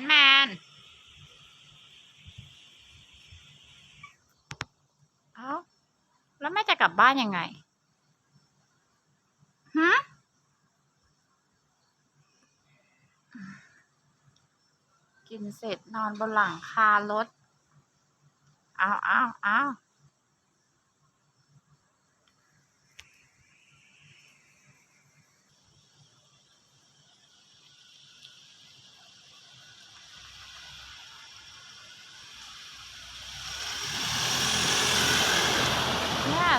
นแมนเอ้าแล้วแม่จะกลับบ้านยังไงฮึกินเสร็จนอนบนหลังคารถ เอาเอาเอา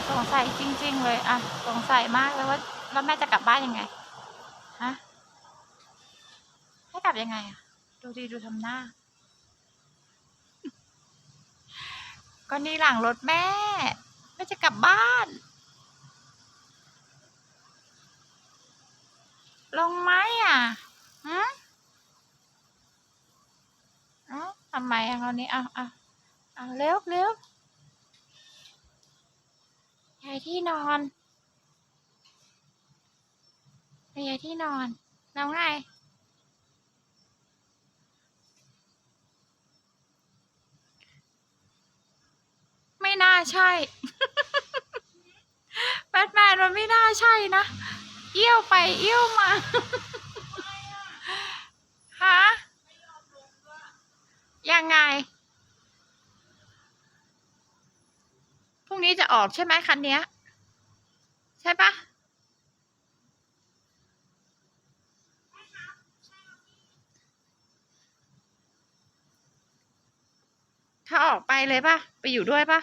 สงสัยจริง ๆ เลยอะสงสัยมากเลยว่าแล้วแม่จะกลับบ้านยังไงฮะให้กลับยังไงอะดูดีดูทำหน้า ก็นี่หลังรถแม่แม่จะกลับบ้าน ลงไหมอะฮะอ้าทำไมอะคราวนี้เอาเอาเอาเร็วเร็ว ย้ายที่นอนไปย้ายที่นอนแล้วไงไม่น่าใช่แบทแมนมันไม่น่าใช่นะ เอี้ยวไปเอี้ยวมา ฮะ ยังไง พรุ่ง นี้จะออกใช่ไหมคันเนี้ย ใช่ปะถ้าออกไปเลยปะไปอยู่ด้วยปะ